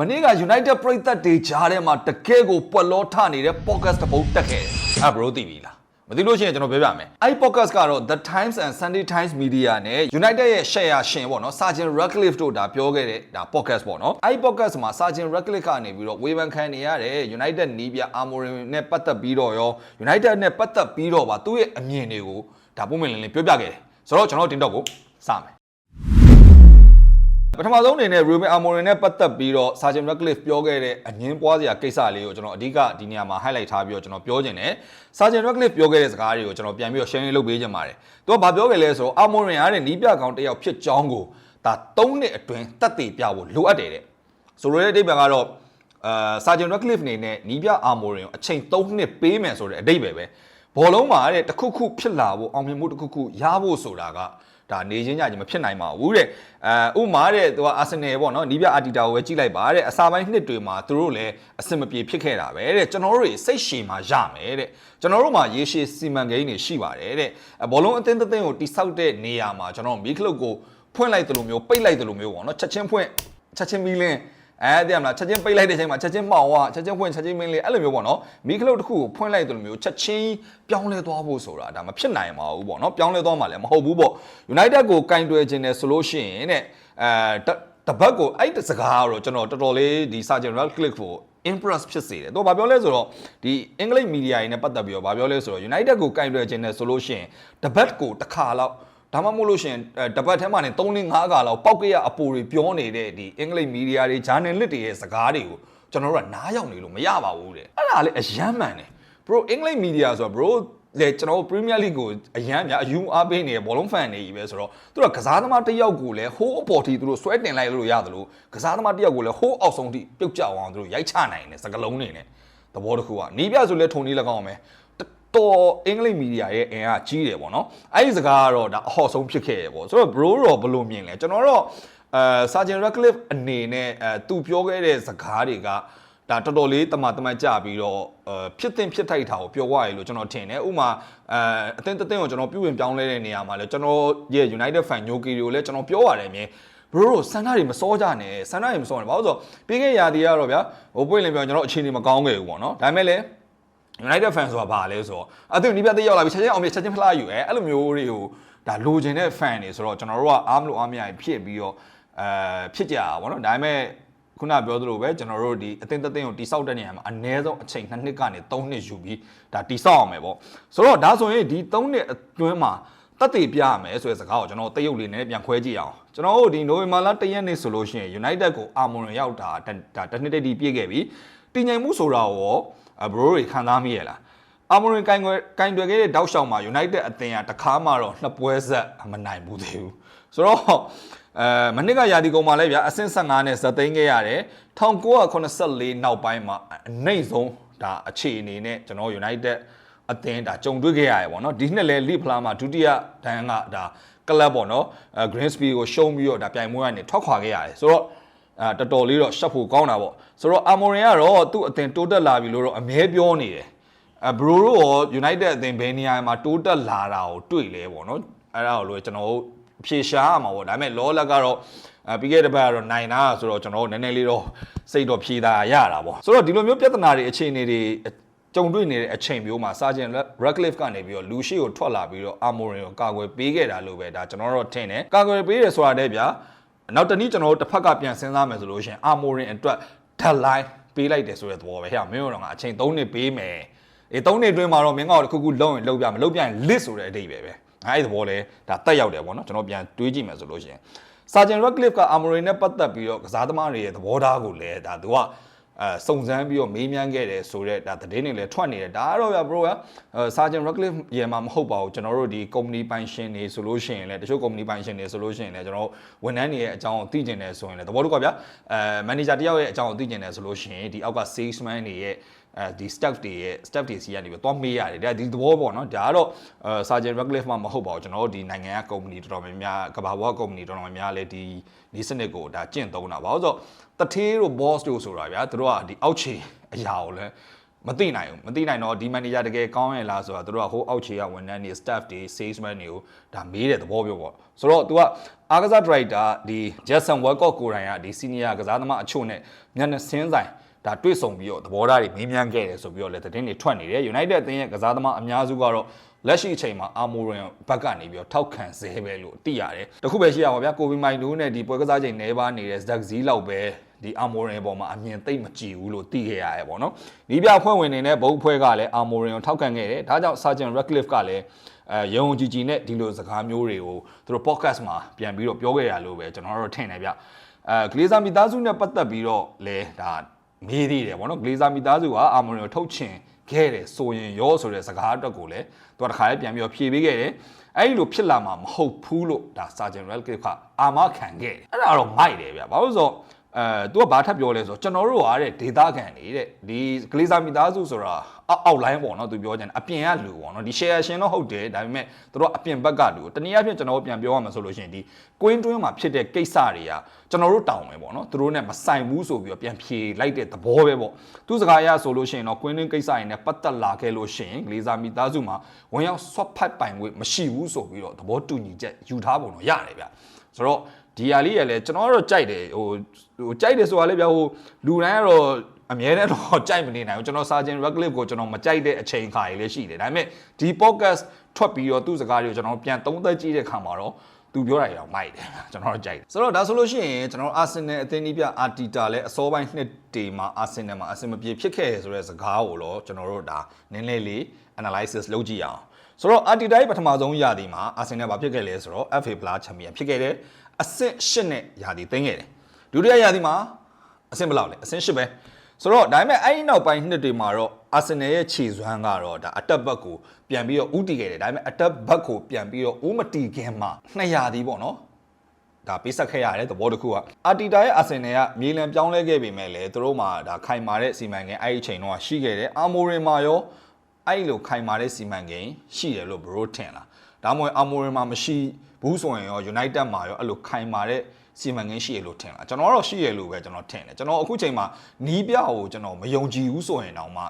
မနေ့က United ပရိသတ်တွေကြားထဲမှာတကယ်ကိုပွက်လောထနေတဲ့ podcast တစ်ပုဒ်တက်ခဲ့တယ်။အဲ bro သိပြီလား။မသိလို့ရှိရင်ကျွန်တော်ပြောပြမယ်။အဲဒီ podcast ကတော့ The Times and Sunday Times Media နဲ့ United ရဲ့ share ရှင်ပေါ့နော် Sergeant Ratcliffe တို့ဒါပြောခဲ့တဲ့ဒါ podcast ပေါ့နော်။အဲဒီ podcast မှာ Sergeant Ratcliffe ကနေပြီးတော့ဝေဖန်ခံနေရတဲ့ United နီးပြ Amorim နဲ့ပတ်သက်ပြီးတော့ရော United နဲ့ပတ်သက်ပြီးတော့ပါသူ့ရဲ့အမြင်တွေကိုဒါပုံမှန်လင်းလင်းပြောပြခဲ့တယ်။ဆိုတော့ကျွန်တော်တင်တော့ကိုစမယ်။ ပထမဆုံးအနေနဲ့ Ruben Amorim နဲ့ပတ်သက်ပြီးတော့ Sergeant Ratcliffe ပြောခဲ့တဲ့အငင်းပွားစရာကိစ္စလေးကိုကျွန်တော်အဓိကဒီနေရာမှာ highlight ထားပြီးတော့ကျွန်တော်ပြောခြင်းတယ်။ Sergeant Ratcliffe ပြောခဲ့တဲ့စကားတွေကိုကျွန်တော်ပြန်ပြီးတော့ sharing လုပ်ပေးခြင်းပါတယ်။သူကဘာပြောခဲ့လဲဆိုတော့ Amorim ကတဲ့နီးပြကောင်တစ်ယောက်ဖြစ်ကြောင်းကိုဒါ၃နှစ်အတွင်းတက်တည်ပြဖို့လိုအပ်တယ်တဲ့။ဆိုလိုတဲ့အဓိပ္ပာယ်ကတော့အာ Sergeant Ratcliffe အနေနဲ့နီးပြ Amorim ကိုအချိန်၃နှစ်ပေးမယ်ဆိုတဲ့အဓိပ္ပာယ်ပဲ။ဘောလုံးမှာတဲ့တစ်ခုခုဖြစ်လာဖို့အောင်မြင်မှုတစ်ခုခုရဖို့ဆိုတာက ဒါနေချင်းကြချင်းမဖြစ်နိုင်ပါဘူးတဲ့အဲဥမာတဲ့သူကအာဆင်နယ်ပေါ့နော်နီးပြအာတီတာကိုပဲကြည့်လိုက်ပါတဲ့အစာပိုင်းနှစ်တွေမှာသူတို့လည်းအဆင်မပြေဖြစ်ခဲ့တာပဲတဲ့ကျွန်တော်တို့တွေစိတ်ရှည်မှာရမယ်တဲ့ကျွန်တော်တို့မှာရေရှည်စီမံကိန်းတွေရှိပါတယ်တဲ့ဘောလုံးအသင်းတစ်သင်းကိုတိဆောက်တဲ့နေရာမှာကျွန်တော်မီးခလုတ်ကိုဖွင့်လိုက်တယ်လို့မျိုးပိတ်လိုက်တယ်လို့မျိုးပေါ့နော်ချက်ချင်းဖွင့်ချက်ချင်းမီးလင်း အဲတည်မလားချက်ချင်းပိတ်လိုက်တဲ့အချိန်မှာချက်ချင်းမှောင်ဝချက်ချင်းဖွင့်ချက်ချင်းမင်းလေးအဲ့လိုမျိုးပေါ့နော်မီးခလုတ်တစ်ခုကိုဖွင့်လိုက်တယ်လို့မျိုးချက်ချင်းပြောင်းလဲသွားဖို့ဆိုတာဒါမဖြစ်နိုင်ပါဘူးပေါ့နော်ပြောင်းလဲသွားမှလည်းမဟုတ်ဘူးပေါ့ United ကိုကင်တွယ်ခြင်းတယ်ဆိုလို့ရှိရင်တဲ့အဲတပတ်ကိုအဲ့တစကားကတော့ကျွန်တော်တော်တော်လေးဒီ Sergeant Ratcliffe ကို impress ဖြစ်စေတယ်။သူကဘာပြောလဲဆိုတော့ဒီအင်္ဂလိပ်မီဒီယာတွေနဲ့ပတ်သက်ပြီးတော့ဘာပြောလဲဆိုတော့ United ကိုကင်တွယ်ခြင်းတယ်ဆိုလို့ရှိရင်တပတ်ကိုတစ်ခါလောက် ဒါမှမဟုတ်လို့ရှိရင်တပတ်ထဲမှာနေ3လ5ခါလောက်ပောက်ကရအပူတွေပြောနေတဲ့ဒီအင်္ဂလိပ်မီဒီယာတွေဂျာနယ်လစ်တွေရဲ့စကားတွေကိုကျွန်တော်တို့ကနားရောက်နေလို့မရပါဘူးတဲ့အဲ့ဒါလည်းအယမ်းမှန်တယ် bro အင်္ဂလိပ်မီဒီယာဆိုတော့ bro လေကျွန်တော်တို့ Premier League ကိုအရန်များအယူအားပေးနေတဲ့ဘောလုံးဖန်တွေကြီးပဲဆိုတော့သူတို့ကစားသမားတစ်ယောက်ကိုလည်းဟိုးအပေါ်ထိသူတို့ဆွဲတင်လိုက်လို့ရတယ်လို့ကစားသမားတစ်ယောက်ကိုလည်းဟိုးအောက်ဆုံးထိပြုတ်ကျအောင်သူတို့ရိုက်ချနိုင်တယ်စကလုံးနေနဲ့သဘောတစ်ခုကနီးပြဆိုလဲထုံနေ၎င်းမယ် တော်အင်္ဂလိပ်မီဒီယာရဲ့အင်အားကြီးတယ်ပေါ့နော်အဲ့ဒီစကားကတော့ဒါအဟော့ဆုံးဖြစ်ခဲ့ရပေါ့ဆိုတော့ bro တော့ဘယ်လိုမြင်လဲကျွန်တော်တော့အဲ Sergeant Ratcliffe အနေနဲ့အဲသူပြောခဲ့တဲ့စကားတွေကဒါတော်တော်လေးတမတမကြပြီးတော့အဲဖြစ်တင်ဖြစ်ထိုက်တာကိုပြောရရလို့ကျွန်တော်ထင်တယ်ဥမာအဲအသင်းတစ်သင်းကိုကျွန်တော်ပြုပြင်ပြောင်းလဲတဲ့နေရာမှာလဲကျွန်တော်ရဲ့ United fan ညိုကီတွေကိုလည်းကျွန်တော်ပြောရတယ်မြင်ဘရိုတို့ဆန္ဒတွေမစောကြနဲ့ဆန္ဒတွေမစောနဲ့ဘာလို့ဆိုတော့ပြီးခဲ့ရာသီကတော့ဗျာဟိုပွင့်လင်းပြောကျွန်တော်အခြေအနေမကောင်းခဲ့ဘူးပေါ့နော်ဒါပေမဲ့လည်း United fan ဆိုတာဘာလဲဆိုတော့အသူနီးပြတ်သေးရောက်လာပြီချက်ချင်းအောင်ပြချက်ချင်းဖလားယူအဲအဲ့လိုမျိုးတွေကိုဒါလိုချင်တဲ့ fan တွေဆိုတော့ကျွန်တော်တို့ကအားမလို့အားမရဖြစ်ပြီးတော့အဲဖြစ်ကြတာပေါ့နော်ဒါပေမဲ့ခုနပြောသလိုပဲကျွန်တော်တို့ဒီအသင်းသက်သင်းကိုတိဆောက်တဲ့နေရာမှာအနည်းဆုံးအချိန်2နှစ်ကနေ3နှစ်ယူပြီးဒါတိဆောက်အောင်မယ်ပေါ့ဆိုတော့ဒါဆိုရင်ဒီ3နှစ်အတွင်းမှာတက်တည်ပြရမယ်ဆိုတဲ့စကားကိုကျွန်တော်တရုပ်လေးနဲ့ပြန်ခွဲကြည့်အောင်ကျွန်တော်တို့ဒီနိုဝင်ဘာလ1ရက်နေ့ဆိုလို့ရှိရင် United ကိုအာမွန်ရောက်တာဒါတစ်နှစ်တည်းပြည့်ခဲ့ပြီတည်ငြိမ်မှုဆိုတာရော ဘရိုတွေခံစားမိရလားအာမွန်ကင်ကွယ်ကင်တွယ်ခဲ့တဲ့တောက်လျှောက်မှာ United အသင်းကတခါမှတော့နှစ်ပွဲဆက်မနိုင်ဘူးသေးဘူးဆိုတော့အဲမနစ်ကရာဒီကုံမှာလည်းဗျာအဆင့်15နဲ့ဇက်သိမ်းခဲ့ရတယ်1984နောက်ပိုင်းမှာအနိုင်ဆုံးဒါအခြေအနေနဲ့ကျွန်တော် United အသင်းဒါကြုံတွေ့ခဲ့ရတယ်ပေါ့နော်ဒီနှစ်လဲလိဖလာမှာဒုတိယဒန်ကဒါကလပ်ပေါ့နော်အဲ Greensby ကိုရှုံးပြီးတော့ဒါပြိုင်ပွဲကနေထွက်ခွာခဲ့ရတယ်ဆိုတော့ အဲတော်တော်လေးတော့ရှက်ဖို့ကောင်းတာပေါ့ဆိုတော့ Amorin ကတော့သူ့အသင်းတိုးတက်လာပြီလို့တော့အမြဲပြောနေတယ်အဲဘရိုတို့ရော United အသင်းဘယ်နေရာမှာတိုးတက်လာတာကိုတွေ့လဲပေါ့နော်အဲ့ဒါကိုလို့ကျွန်တော်တို့ဖြေရှားရမှာပေါ့ဒါပေမဲ့လောလက်ကတော့အဲပြီးခဲ့တဲ့ဘက်ကတော့နိုင်တာဆိုတော့ကျွန်တော်တို့နည်းနည်းလေးတော့စိတ်တော့ဖြေတာရတာပေါ့ဆိုတော့ဒီလိုမျိုးပြဿနာတွေအခြေအနေတွေကြုံတွေ့နေတဲ့အချိန်မျိုးမှာ Sergeant Ratcliffe ကနေပြီးတော့လူရှိကိုထွက်လာပြီးတော့ Amorin ကိုကာကွယ်ပေးခဲ့တာလို့ပဲဒါကျွန်တော်တို့ထင်တယ်ကာကွယ်ပေးရဆိုတာတဲ့ဗျာ နောက်တနည်းကျွန်တော်တို့တစ်ဖက်ကပြန်စဉ်းစားမယ်ဆိုလို့ရှိရင် Amorin အတွက် deadline ပေးလိုက်တယ်ဆိုတဲ့သဘောပဲဟဲ့မင်းတို့ကအချိန်3နှစ်ပေးမယ်အေး3နှစ်အတွင်းမှာတော့မင်းကတော့တစ်ခုခုလုံးရင်လုံးပြမလုံးပြရင် list ဆိုတဲ့အဓိပ္ပာယ်ပဲအဲ့ဒီသဘောလဲဒါတက်ရောက်တယ်ပေါ့နော်ကျွန်တော်ပြန်တွေးကြည့်မယ်ဆိုလို့ရှိရင် Sergeant Ratcliffe က Amorin နဲ့ပတ်သက်ပြီးတော့ကစားသမားတွေရဲ့သဘောထားကိုလည်းဒါသူက အဲစုံစမ်းပြီးတော့မေးမြန်းခဲ့တယ်ဆိုတော့ဒါသတင်းတွေလည်းထွက်နေတယ်ဒါကတော့ဗျ bro ကစာဂျန် Ratcliffe ရေမှာမဟုတ်ပါဘူးကျွန်တော်တို့ဒီ company ပိုင်ရှင်တွေဆိုလို့ရှိရင်လည်းတချို့ company ပိုင်ရှင်တွေဆိုလို့ရှိရင်လည်းကျွန်တော်ဝန်ထမ်းတွေရဲ့အကြောင်းကိုသိကျင်တယ်ဆိုရင်လည်းသဘောတူကဗျအဲ manager တယောက်ရဲ့အကြောင်းကိုသိကျင်တယ်ဆိုလို့ရှိရင်ဒီအောက်က salesman တွေရဲ့အဲဒီ staff တွေရဲ့ staff တွေစီကနေပြီးတော့မေးရတယ်ဒါဒီသဘောပေါ့နော်ဒါကတော့အဲ Sergeant Ratcliffe မှမဟုတ်ပါဘူးကျွန်တော်တို့ဒီနိုင်ငံက company တော်တော်များများကဘာဘော company တော်တော်များများလည်းဒီဒီစနစ်ကိုဒါကျင့်သုံးတာပါဆိုတော့ တထေးတို့ boss တို့ဆိုတာဗျာသူတို့ကဒီအောက်ခြေအရာကိုလည်းမသိနိုင်ဘူးမသိနိုင်တော့ဒီ manager တကယ်ကောင်းရဲ့လားဆိုတာသူတို့ကဟိုအောက်ခြေကဝန်ထမ်းတွေ staff တွေ salesman တွေကိုဒါမေးတဲ့သဘောပြောပေါ့ဆိုတော့ तू ကအားကစား director ဒီ Jason Walcott ကိုယ်တိုင်ကဒီ senior ကစားသမားအချို့နဲ့မျက်နှာစင်းဆိုင်ဒါတွေ့ဆုံပြီးတော့သဘောထားတွေမေးမြန်းခဲ့တယ်ဆိုပြီးတော့လည်းသတင်းတွေထွက်နေတယ် United အသင်းရဲ့ကစားသမားအများစုကတော့လက်ရှိအချိန်မှာအာမိုရင်ဘက်ကနေပြီးတော့ထောက်ခံစေပဲလို့သိရတယ်တခုပဲရှိရပါဗျာကိုဗီမိုင်တို့နဲ့ဒီပွဲကစားချိန်နေပါနေတဲ့ဇက်ဇီလောက်ပဲ ဒီအာမိုရင်ပေါ်မှာအမြင်သိမ့်မကြည့်ဘူးလို့သိခဲ့ရတယ်ပေါ့နော်ဒီပြဖွဲ့ဝင်နေတဲ့ဘုတ်ဖွဲ့ကလည်းအာမိုရင်ကိုထောက်ခံခဲ့တယ်ဒါကြောင့် Sergeant Radcliffe ကလည်းအဲရုံကြည်ကြည်နဲ့ဒီလိုစကားမျိုးတွေကိုသူတို့ podcast မှာပြန်ပြီးတော့ပြောခဲ့ရလို့ပဲကျွန်တော်တို့ထင်တယ်ဗျအဲဂလေးဇာမိသားစုနဲ့ပတ်သက်ပြီးတော့လဲဒါမေးသေးတယ်ပေါ့နော်ဂလေးဇာမိသားစုကအာမိုရင်ကိုထုတ်ချင်ခဲ့တယ်ဆိုရင်ရောဆိုတဲ့စကားအတွက်ကိုလည်းသူကတခါလေးပြန်ပြီးတော့ဖြေပေးခဲ့တယ်အဲ့ဒီလိုဖြစ်လာမှာမဟုတ်ဘူးလို့ဒါ Sergeant Radcliffe ကအာမခံခဲ့တယ်အဲ့ဒါတော့မိုက်တယ်ဗျဘာလို့လဲဆိုတော့ အဲ तू ကဘာထပ်ပြောလဲဆိုတော့ကျွန်တော်တို့ကတဲ့ဒေတာခံနေတဲ့ဒီကလေးစားမိသားစုဆိုတာအောက်လိုင်းပေါ့နော်သူပြောချင်တယ်အပြင်ကလူပေါ့နော်ဒီ share ရှင်တော့ဟုတ်တယ်ဒါပေမဲ့သူတို့အပြင်ဘက်ကလူတနည်းအားဖြင့်ကျွန်တော်တို့ပြန်ပြောရမှာဆိုလို့ရှိရင်ဒီ queen twin မှာဖြစ်တဲ့ကိစ္စတွေကကျွန်တော်တို့တောင်းမယ်ပေါ့နော်သူတို့နဲ့မဆိုင်ဘူးဆိုပြီးတော့ပြန်ဖြေလိုက်တဲ့သဘောပဲပေါ့သူစကားအရဆိုလို့ရှိရင်တော့ queen twin ကိစ္စတွေနဲ့ပတ်သက်လာခဲ့လို့ရှိရင်ကလေးစားမိသားစုမှာဝင်ရောက်ဆွတ်ဖတ်ပိုင်ခွင့်မရှိဘူးဆိုပြီးတော့သဘောတူညီချက်ယူထားပုံတော့ရတယ်ဗျဆိုတော့ ဒီဟာလေးရလဲကျွန်တော်တို့ကြိုက်တယ်ဟိုဟိုကြိုက်တယ်ဆိုတာလေဗျဟိုလူတိုင်းကတော့အမြဲတမ်းတော့ကြိုက်မနေနိုင်ဘူးကျွန်တော် Sergeant Radcliffe ကိုကျွန်တော်မကြိုက်တဲ့အချိန်ခါကြီးလည်းရှိတယ်ဒါပေမဲ့ဒီ podcast ထွက်ပြီးတော့သူ့စကားတွေကိုကျွန်တော်ပြန်သုံးသက်ကြည့်တဲ့ခါမှာတော့သူပြောတာရောမိုက်တယ်ကျွန်တော်တို့ကြိုက်တယ်ဆိုတော့ဒါဆိုလို့ရှိရင်ကျွန်တော်အာဆင်နယ်အသင်းကြီးပြအာတီတာလည်းအစောပိုင်းနှစ်တေမှာအာဆင်နယ်မှာအဆင်မပြေဖြစ်ခဲ့ရဆိုတဲ့စကားကိုတော့ကျွန်တော်တို့ဒါနည်းနည်းလေး analysis လုပ်ကြည့်အောင်ဆိုတော့အာတီတာရဲ့ပထမဆုံးရာသီမှာအာဆင်နယ်ဘာဖြစ်ခဲ့လဲဆိုတော့ FA Plus Champion ဖြစ်ခဲ့တယ် အဆင့်၈နဲ့ရာသီသိမ်းခဲ့တယ်ဒုတိယရာသီမှာအဆင့်ဘယ်လောက်လဲအဆင့်၈ပဲဆိုတော့ဒါပေမဲ့အဲ့ဒီနောက်ပိုင်းနှစ်တွေမှာတော့အာဆင်နယ်ရဲ့ခြေစွမ်းကတော့ဒါအတက်ဘက်ကိုပြန်ပြီးတော့ဥတီခဲ့တယ်ဒါပေမဲ့အတက်ဘက်ကိုပြန်ပြီးတော့ဥမတီခင်မှာနှစ်ရာသီပေါ့နော်ဒါပေးဆက်ခဲ့ရတဲ့သဘောတစ်ခုကအာတီတာရဲ့အာဆင်နယ်ကမြေလံပြောင်းလဲခဲ့ပေမဲ့လည်းသူတို့မှာဒါခိုင်မာတဲ့စီမံကိန်းအဲ့ဒီအချိန်တော့ရှိခဲ့တယ်အာမိုရင်မှာရောအဲ့လိုခိုင်မာတဲ့စီမံကိန်းရှိတယ်လို့ဘရိုထင်လားဒါမှမဟုတ်အာမိုရင်မှာမရှိ ဘူးဆိုရင်ရော United မှာရောအဲ့လိုခိုင်မာတဲ့စီမံကိန်းရှိရလို့ထင်လားကျွန်တော်ကတော့ရှိရလို့ပဲကျွန်တော်ထင်တယ်ကျွန်တော်အခုချိန်မှာနီးပြကိုကျွန်တော်မယုံကြည်ဘူးဆိုရင်တော့မှ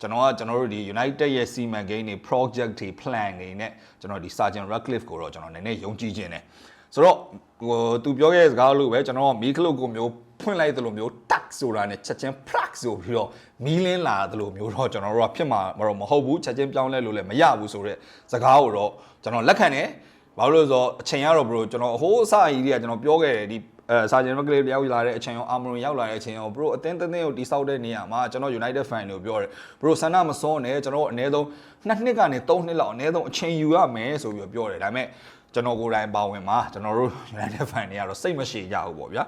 ကျွန်တော်ကကျွန်တော်တို့ဒီ United ရဲ့စီမံကိန်းတွေ project တွေ plan တွေနဲ့ကျွန်တော်ဒီ Sergeant Radcliffe ကိုတော့ကျွန်တော်နည်းနည်းယုံကြည်ခြင်းတယ်ဆိုတော့ဟိုသူပြောခဲ့တဲ့စကားလို့ပဲကျွန်တော်မီးခလုတ်ကိုမျိုးဖွင့်လိုက်သလိုမျိုး tax ဆိုတာနဲ့ချက်ချင်း plug ဆိုပြီးတော့မီးလင်းလာသလိုမျိုးတော့ကျွန်တော်တို့ကဖြစ်မှာမဟုတ်ဘူးချက်ချင်းပြောင်းလဲလို့လည်းမရဘူးဆိုတော့စကားကိုတော့ကျွန်တော်လက်ခံတယ် ဘာလို့လဲဆိုတော့အချိန်ကတော့ဘရိုကျွန်တော်အဟိုးအစအကြီးတွေကကျွန်တော်ပြောခဲ့တယ်ဒီအဲစာဂျန်မကလေးရောက်လာတဲ့အချိန်ရောအာမရွန်ရောက်လာတဲ့အချိန်ရောဘရိုအတင်းတင်းကိုတိဆောက်တဲ့နေရာမှာကျွန်တော် United fan တွေကိုပြောတယ်ဘရိုဆန္ဒမစောနဲ့ကျွန်တော်အနည်းဆုံးနှစ်နှစ်ကနေသုံးနှစ်လောက်အနည်းဆုံးအချိန်ယူရမယ်ဆိုပြီးပြောတယ်ဒါပေမဲ့ကျွန်တော်ကိုယ်တိုင်ပါဝင်မှာကျွန်တော်တို့ United fan တွေကတော့စိတ်မရှိကြဘူးပေါ့ဗျာ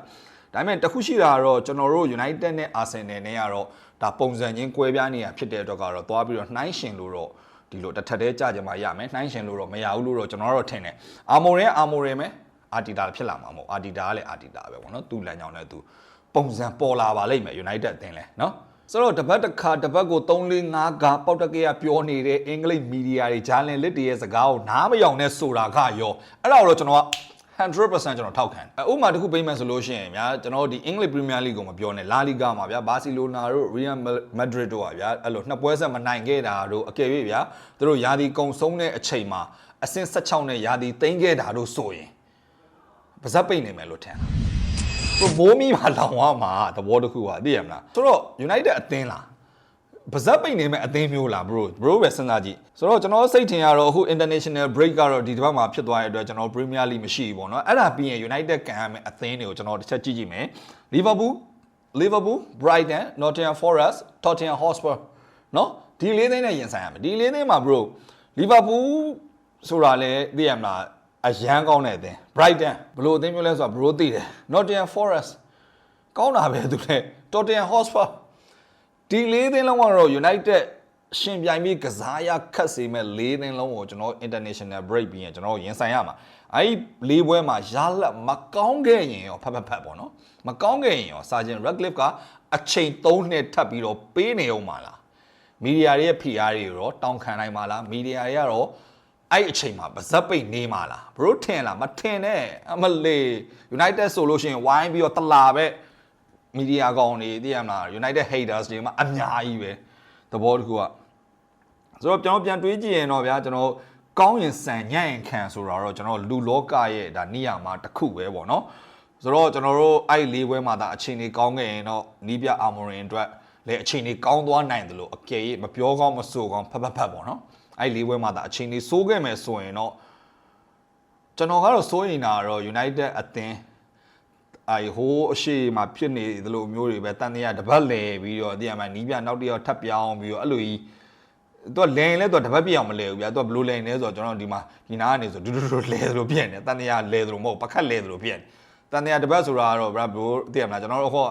ဒါပေမဲ့တခုရှိတာကတော့ကျွန်တော်တို့ United နဲ့ Arsenal နဲ့ကတော့ဒါပုံစံချင်းကွဲပြားနေတာဖြစ်တဲ့အတွက်ကတော့သွားပြီးတော့နှိုင်းရှင်လို့တော့ ဒီလိုတစ်ထက်တည်းကြကြမှာရမယ်နှိုင်းရှင်လို့တော့မရဘူးလို့တော့ကျွန်တော်တို့ထင်တယ်အာမိုရင်အာမိုရင်ပဲအာတီတာဖြစ်လာမှာမဟုတ်အာတီတာကလည်းအာတီတာပဲပေါ့နော်သူ့လမ်းကြောင်းနဲ့သူပုံစံပေါ်လာပါလိမ့်မယ် United အသင်းလဲနော်ဆိုတော့တပတ်တစ်ခါတပတ်ကို3 4 5ကပောက်တကရပြောနေတဲ့အင်္ဂလိပ်မီဒီယာတွေဂျာလင်လစ်တွေရဲ့စကားကိုနားမယောင်နဲ့ဆိုတာကရောအဲ့ဒါကိုတော့ကျွန်တော်က 100%ကျွန်တော်ထောက်ခံဥပမာတစ်ခုပေးမယ်ဆိုလို့ရှိရင်ဗျာကျွန်တော်ဒီ English Premier League ကိုမပြောနဲ့ La Liga မှာဗျာ Barcelona တို့ Real Madrid တို့อ่ะဗျာအဲ့လိုနှစ်ပွဲဆက်မနိုင်ခဲ့တာတို့အကယ်၍ဗျာသူတို့ယာတီကုံဆုံးတဲ့အချိန်မှာအဆင့်16နဲ့ယာတီသိမ်းခဲ့တာတို့ဆိုရင်ပါဇက်ပိတ်နေမယ်လို့ထင်တာဘိုးမီမှာလောင်သွားမှာသဘောတခုပါသိရမလားဆိုတော့ United အသင်းလား ပါဇက်ပိတ်နေမဲ့အသင်းမျိုးလား bro bro ပဲစဉ်းစားကြည့်ဆိုတော့ကျွန်တော်စိတ်ထင်ရတော့အခု international break ကတော့ဒီတစ်ပတ်မှာဖြစ်သွားတဲ့အတွက်ကျွန်တော် Premier League မရှိဘူးပေါ့နော်အဲ့ဒါပြီးရင် United ကန်ရမယ့်အသင်းတွေကိုကျွန်တော်တစ်ချက်ကြည့်ကြည့်မယ် Liverpool Liverpool Brighton Nottingham Forest Tottenham Hotspur နော်ဒီလေးသိန်းနဲ့ရင်ဆိုင်ရမယ်ဒီလေးသိန်းမှာ bro Liverpool ဆိုတာလေသိရမလားအရန်ကောင်းတဲ့အသင်း Brighton ဘလို့အသင်းမျိုးလဲဆိုတာ bro သိတယ် Nottingham Forest ကောင်းတာပဲသူလေ Tottenham Hotspur ဒီလေးသိန်းလုံးကတော့ United ရှင်ပြိုင်ပြီးကစားရခတ်စေမဲ့လေးသိန်းလုံးကိုကျွန်တော် international break ပြီးရင်ကျွန်တော်ရင်ဆိုင်ရမှာအဲ့ဒီလေးပွဲမှာရလက်မကောင်းခဲ့ရင်ရောဖတ်ဖတ်ဖတ်ပေါ့နော်မကောင်းခဲ့ရင်ရော Sergeant Radcliffe ကအချိန်3နှစ်ထပ်ပြီးတော့ပေးနေအောင်ပါလားမီဒီယာတွေရဲ့ PR တွေရောတောင်းခံနိုင်ပါလားမီဒီယာတွေကတော့အဲ့အချိန်မှာပါဇက်ပိတ်နေမှာလားဘရိုထင်လားမထင်နဲ့အမလေး United ဆိုလို့ရှိရင်ဝိုင်းပြီးတော့တလာပဲ မီဒီယာကောင်တွေသိရမလား United haters တွေမှာအများကြီးပဲသဘောတစ်ခုကဆိုတော့ကျွန်တော်ပြန်တွေးကြည့်ရင်တော့ဗျာကျွန်တော်ကောင်းရင်စံညံ့ရင်ခံဆိုတာတော့ကျွန်တော်လူလောကရဲ့ဒါနေရာမှာတစ်ခုပဲပေါ့နော်ဆိုတော့ကျွန်တော်တို့အဲ့လေးပွဲမှာဒါအချိန်ကြီးကောင်းခဲ့ရင်တော့နီးပြအာမော်ရင်အတွက်လည်းအချိန်ကြီးကောင်းသွားနိုင်တယ်လို့အကယ်၍မပြောကောင်းမဆိုကောင်းဖက်ဖက်ဖက်ပေါ့နော်အဲ့လေးပွဲမှာဒါအချိန်ကြီးစိုးခဲ့မယ်ဆိုရင်တော့ကျွန်တော်ကတော့စိုးရင်တာတော့ United အသင်း အဲဟိုးအရှိမှာဖြစ်နေသလိုမျိုးတွေပဲတန်တရားတပတ်လဲပြီးတော့တရားမှနီးပြနောက်တစ်ယောက်ထပ်ပြောင်းပြီးတော့အဲ့လိုကြီးသူကလဲရင်လဲသူကတပတ်ပြအောင်မလဲဘူးဗျာသူကဘယ်လိုလဲနေလဲဆိုတော့ကျွန်တော်ဒီမှာဒီနားကနေဆိုဒူဒူဒူလဲသလိုဖြစ်နေတန်တရားလဲသလိုမဟုတ်ပခတ်လဲသလိုဖြစ်နေတန်တရားတပတ်ဆိုတာကတော့ဗျာဘယ်လိုသိရမလားကျွန်တော်တို့ဟော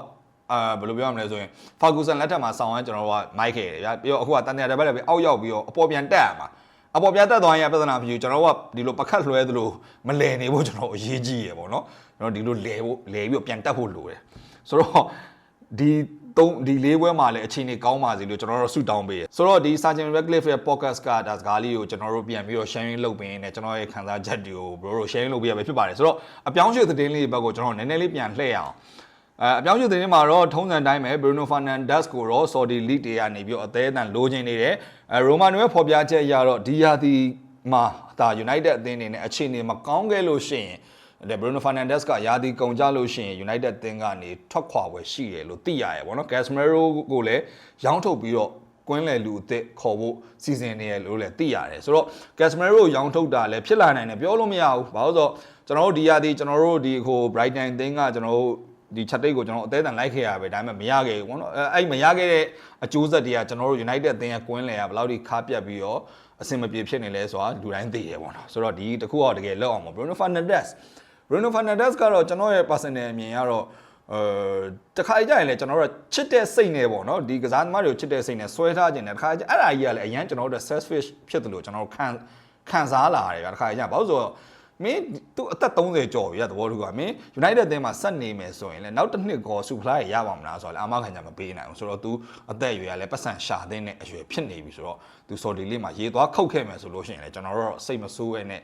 အာဘယ်လိုပြောရမလဲဆိုရင်ဖာဂူဆန်လက်ထက်မှာဆောင်းရကျွန်တော်တို့ကမိုက်ခဲ့တယ်ဗျာပြီးတော့အခုကတန်တရားတပတ်လည်းပဲအောက်ရောက်ပြီးတော့အပေါ်ပြန်တက်ရမှာ အပေါ်ပြတ်တက်သွားရင်ပြဿနာဖြစ်ကျွန်တော်တို့ကဒီလိုပခတ်လွှဲသလိုမလဲနေဖို့ကျွန်တော်အရေးကြီးရပေါ့နော်ကျွန်တော်ဒီလိုလဲဖို့လဲပြီးတော့ပြန်တက်ဖို့လိုတယ်ဆိုတော့ဒီသုံးဒီလေးပွဲမှာလည်းအချိန်ကြီးကောင်းပါစေလို့ကျွန်တော်တို့ဆုတောင်းပေးရဆိုတော့ဒီ Sergeant Radcliffe ရဲ့ podcast ကဒါစကားလေးကိုကျွန်တော်တို့ပြန်ပြီးတော့ sharing လုပ်ပေးနေကျွန်တော်ရဲ့ခံစားချက်တွေကို bro တို့ sharing လုပ်ပေးရပဲဖြစ်ပါတယ်ဆိုတော့အပြောင်းရွှေ့သတင်းလေးဘက်ကိုကျွန်တော်နည်းနည်းလေးပြန်လှည့်ရအောင်အဲအပြောင်းရွှေ့သတင်းမှာတော့ထုံးစံတိုင်းပဲ Bruno Fernandes ကိုတော့ Saudi League တွေကနေပြီးတော့အသေးအတန်လိုချင်နေတယ် အဲ Romano ရဲ့ဖော်ပြချက်အရတော့ဒီယာဒီမှာဒါ United အသင်းအနေနဲ့အခြေအနေမကောင်းခဲ့လို့ရှိရင်ဒါ Bruno Fernandes ကယာဒီကုန်ကြလို့ရှိရင် United အသင်းကနေထွက်ခွာပွဲရှိတယ်လို့သိရတယ်ဗောနော် Casemiro ကိုလည်းရောင်းထုတ်ပြီးတော့ကွင်းလယ်လူအစ်စ်ခေါ်ဖို့စီစဉ်နေရလို့လည်းသိရတယ်ဆိုတော့ Casemiro ရောင်းထုတ်တာလည်းဖြစ်လာနိုင်တယ်ပြောလို့မရဘူးဘာလို့ဆိုတော့ကျွန်တော်တို့ဒီယာဒီကျွန်တော်တို့ဒီဟို Brighton အသင်းကကျွန်တော်တို့ ဒီချက်တိတ်ကိုကျွန်တော်အသေးအံလိုက်ခဲ့ရပဲဒါပေမဲ့မရခဲ့ဘူးပေါ့နော်အဲအဲ့မရခဲ့တဲ့အကျိုးဆက်တွေကကျွန်တော်တို့ United အသင်းရဲ့ကွင်းလယ်ကဘယ်လောက်ထိခါပြတ်ပြီးတော့အဆင်မပြေဖြစ်နေလဲဆိုတာလူတိုင်းသိရပေါ့နော်ဆိုတော့ဒီတခုတော့တကယ်လောက်အောင်ပေါ့ Bruno Fernandes Bruno Fernandes ကတော့ကျွန်တော်ရဲ့ personal အမြင်ကတော့အဲတခါကြရင်လေကျွန်တော်တို့ချစ်တဲ့စိတ်နဲ့ပေါ့နော်ဒီကစားသမားတွေကိုချစ်တဲ့စိတ်နဲ့ဆွဲထားခြင်းနဲ့တခါကြအဲ့ဒါကြီးကလည်းအရန်ကျွန်တော်တို့ selfish ဖြစ်တယ်လို့ကျွန်တော်တို့ခံခံစားလာရတယ်ဗျာတခါကြဘာလို့ဆိုတော့မင်း သူအသက်30ကျော်ပြီရသဘောတူကမင်း United အသင်းမှာဆက်နေမယ်ဆိုရင်လည်းနောက်တစ်နှစ်ကော supply ရပါမလားဆိုတော့လည်းအာမခံချက်မပေးနိုင်ဘူးဆိုတော့ तू အသက်အရွယ်ကလည်းပတ်စံရှာတဲ့အရွယ်ဖြစ်နေပြီဆိုတော့ तू Saudi League မှာရေသွားခုတ်ခဲ့မယ်ဆိုလို့ရှိရင်လည်းကျွန်တော်တို့စိတ်မဆိုးရဲ့နဲ့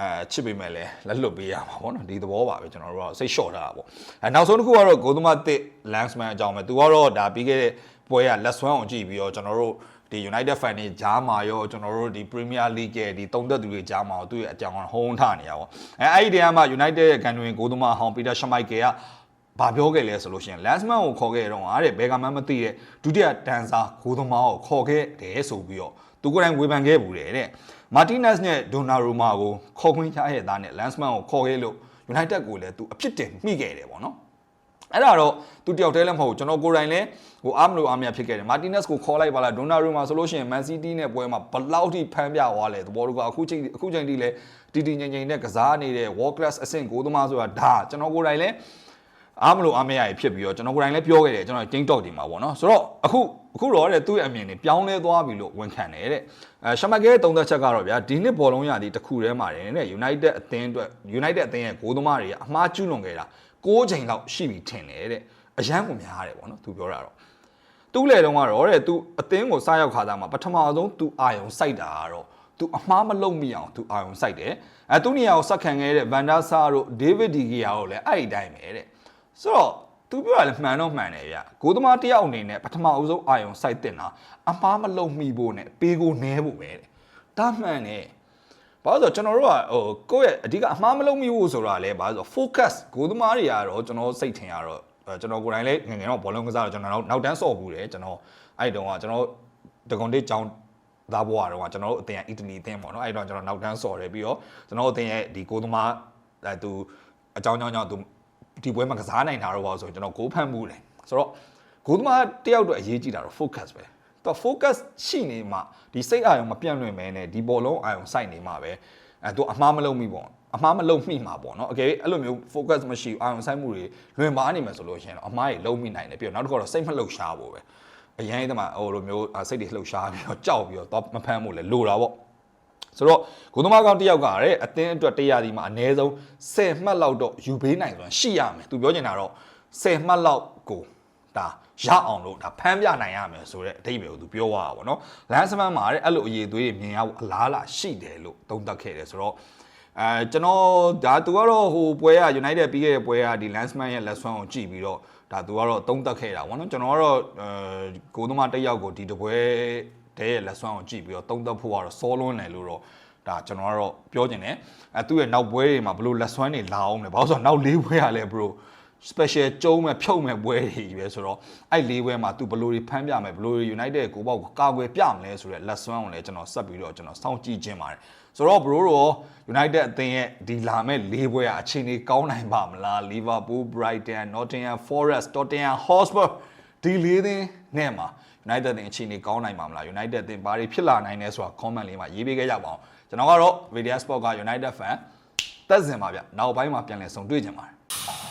အဲချစ်ပေးမယ်လဲလက်လွတ်ပေးရမှာပေါ့နော်ဒီသဘောပါပဲကျွန်တော်တို့ကစိတ်လျှော့ထားတာပေါ့အဲနောက်ဆုံးတစ်ခုကတော့ဂိုးသမားတစ် Lansman အကြောင်းပဲသူကတော့ဒါပြီးခဲ့တဲ့ပွဲကလက်ဆွမ်းအောင်ကြည့်ပြီးတော့ကျွန်တော်တို့ ဒီ United fan တွေဂျားမာရောကျွန်တော်တို့ဒီ Premier League ရဲ့ဒီတုံသက်သူတွေဂျားမာရောသူ့ရဲ့အကြောင်းဟုံးထနေရပါအဲအဲ့ဒီတည်းကမှ United ရဲ့ကန်တွင်ဂိုးသမားဟောင်းပီတာရှမိုက်ကယ်ကဘာပြောခဲ့လဲဆိုလို့ရှိရင် Lansman ကိုခေါ်ခဲ့တော့အားတဲ့ဘယ်ကမှမသိတဲ့ဒုတိယတန်စာဂိုးသမားကိုခေါ်ခဲ့တယ်ဆိုပြီးတော့သူကိုယ်တိုင်ဝေဖန်ခဲ့ဘူးတဲ့မာတီနက်စ်နဲ့ဒိုနာရိုမာကိုခေါ်ခွင့်ချရဲ့သားနဲ့ Lansman ကိုခေါ်ခဲ့လို့ United ကိုလည်းသူအဖြစ်တင်မိခဲ့တယ်ပေါ့နော် အဲ့ဒါတော့သူတယောက်တည်းလည်းမဟုတ်ဘူးကျွန်တော်ကိုယ်တိုင်လည်းဟိုအားမလို့အားမရဖြစ်ခဲ့တယ်မာတီနက်စ်ကိုခေါ်လိုက်ပါလားဒိုနာရိုမာဆိုလို့ရှိရင်မန်စီးတီးနဲ့ပွဲမှာဘလောက်ထိဖမ်းပြသွားလဲသဘောတူကအခုချိန်အခုချိန်ထိလည်းတီတီငိမ့်ငိမ့်နဲ့ကစားနေတဲ့ world class အဆင့်ကိုသမားဆိုတာဒါကျွန်တော်ကိုယ်တိုင်လည်းအားမလို့အားမရရဖြစ်ပြီးတော့ကျွန်တော်ကိုယ်တိုင်လည်းပြောခဲ့တယ်ကျွန်တော် TikTok ဒီမှာပေါ့နော်ဆိုတော့အခုအခုတော့တဲ့သူ့ရဲ့အမြင်တွေပြောင်းလဲသွားပြီလို့ဝန်ခံတယ်တဲ့အဲရှမကဲသုံးသက်ချက်ကတော့ဗျာဒီနှစ်ဘောလုံးရာသီတစ်ခုတည်းမှာတယ်တဲ့ United အသင်းအတွက် United အသင်းရဲ့ဂိုးသမားတွေကအမှားကျူးလွန်ခဲ့တာ 6ချိန်လောက်ရှိပြီထင်တယ်တဲ့အရန်ကိုများတယ်ပေါ့နော်သူပြောတာတော့သူ့လေတုန်းကတော့တဲ့သူအသင်းကိုစားရောက်ခါသားမှာပထမဆုံးသူအာယုံစိုက်တာကတော့သူအမှားမလုပ်မိအောင်သူအာယုံစိုက်တယ်အဲသူနေရာကိုစက်ခံခဲ့တဲ့ဗန်ဒါဆာတို့ဒေးဗစ်ဒီဂီယာတို့လည်းအဲ့ဒီတိုင်းပဲတဲ့ဆိုတော့သူပြောရလဲမှန်တော့မှန်တယ်ဗျဂိုးသမားတယောက်အနေနဲ့ပထမအဦးဆုံးအာယုံစိုက်တင်တာအမှားမလုပ်မိဖို့နဲ့ပေးကိုနဲဖို့ပဲတဲ့ဒါမှန်တယ် ဘာလို့ဆိုကျွန်တော်တို့ကဟိုကိုယ့်ရဲ့အဓိကအမှားမလုပ်မိဖို့ဆိုတာလဲဘာလို့ဆို focus ဂိုးသမားတွေကတော့ကျွန်တော်စိတ်ထင်ရတော့ကျွန်တော်ကိုယ်တိုင်လည်းငငယ်တော့ဘောလုံးကစားတော့ကျွန်တော်နောက်တန်းဆော့ဘူးတယ်ကျွန်တော်အဲ့တုန်းကကျွန်တော်တကွန်တစ်ကြောင်းသားဘွားတော့ကျွန်တော်တို့အတင်အီတလီအတင်ပေါ့နော်အဲ့တော့ကျွန်တော်နောက်တန်းဆော့တယ်ပြီးတော့ကျွန်တော်တို့အတင်ရဲ့ဒီကိုသမားအဲသူအကြောင်းကြောင်းကြောင့်သူဒီပွဲမှာကစားနိုင်တာတော့ပါဆိုကျွန်တော်ဂိုးဖမ်းမှုတယ်ဆိုတော့ဂိုးသမားတယောက်တော့အရေးကြီးတာတော့ focus ပဲ တော့ focus ရှိနေမှဒီစိတ်အာရုံမပြန့်လွင့်မဲနဲ့ဒီဘောလုံးအာရုံစိုက်နေမှပဲအဲသူအမှားမလုပ်မိပေါ့အမှားမလုပ်မိမှာပေါ့နော်အကယ်၍အဲ့လိုမျိုး focus မရှိအာရုံစိုက်မှုတွေလွင်ပါနေမယ်ဆိုလို့ရှိရင်တော့အမှားတွေလုံးမိနိုင်တယ်ပြီးတော့နောက်တစ်ခါတော့စိတ်မလှုပ်ရှားဖို့ပဲအရင်တည်းမှာဟိုလိုမျိုးစိတ်တွေလှုပ်ရှားပြီးတော့ကြောက်ပြီးတော့မဖမ်းဖို့လဲလိုတာပေါ့ဆိုတော့ဂုံသမားကောင်တယောက်ကတဲ့အတင်းအတွက်တရားဒီမှာအနည်းဆုံး10မှတ်လောက်တော့ယူပေးနိုင်ဆိုတာရှိရမယ်သူပြောချင်တာတော့10မှတ်လောက်ကိုဒါ ရအောင်လို့ဒါဖမ်းပြနိုင်ရမယ်ဆိုတဲ့အဓိပ္ပာယ်ကိုသူပြောသွားတာပေါ့နော်လမ်းစမန်မှာတဲ့အဲ့လိုအရေးသွေးတွေမြင်ရဖို့အလားအလာရှိတယ်လို့သုံးသပ်ခဲ့တယ်ဆိုတော့အဲကျွန်တော်ဒါသူကတော့ဟိုပွဲက United ပြီးခဲ့တဲ့ပွဲကဒီ Landsman ရဲ့လက်ဆွမ်းကိုကြည့်ပြီးတော့ဒါသူကတော့သုံးသက်ခဲ့တာဗောနော်ကျွန်တော်ကတော့အဲကိုသမားတစ်ယောက်ကိုဒီတပွဲတည်းရဲ့လက်စွမ်းကိုကြည့်ပြီးတော့သုံးသက်ဖို့ကတော့စောလွန်းတယ်လို့တော့ဒါကျွန်တော်ကတော့ပြောချင်တယ်အဲသူ့ရဲ့နောက်ပွဲတွေမှာဘလို့လက်စွမ်းတွေလာအောင်လဲဘာလို့ဆိုတော့နောက်လေးပွဲရလဲ bro special ကျုံးမဲ့ဖြုတ်မဲ့ပွဲတွေကြီးပဲဆိုတော့အဲ့လေးပွဲမှာသူဘလို့တွေဖမ်းပြမယ်ဘလို့တွေ United ကိုပေါ့ကာကွယ်ပြမလဲဆိုတဲ့လက်စွမ်းကိုလည်းကျွန်တော်ဆက်ပြီးတော့ကျွန်တော်စောင့်ကြည့်ခြင်းပါတယ်ဆိုတော့ bro တို့ United အသင်းရဲ့ဒီလာမဲ့လေးပွဲကအချိန်ကြီးကောင်းနိုင်ပါမလား Liverpool Brighton Nottingham Forest Tottenham Hotspur ဒီလေးသင်းနဲ့မှာ United အသင်းအချိန်ကြီးကောင်းနိုင်ပါမလား United အသင်းဘာတွေဖြစ်လာနိုင်လဲဆိုတာ comment လေးမှာရေးပေးခဲ့ကြပါအောင်ကျွန်တော်ကတော့ Media Sport က United fan တက်စင်ပါဗျနောက်ပိုင်းမှာပြန်လည်ဆုံတွေ့ကြပါတယ်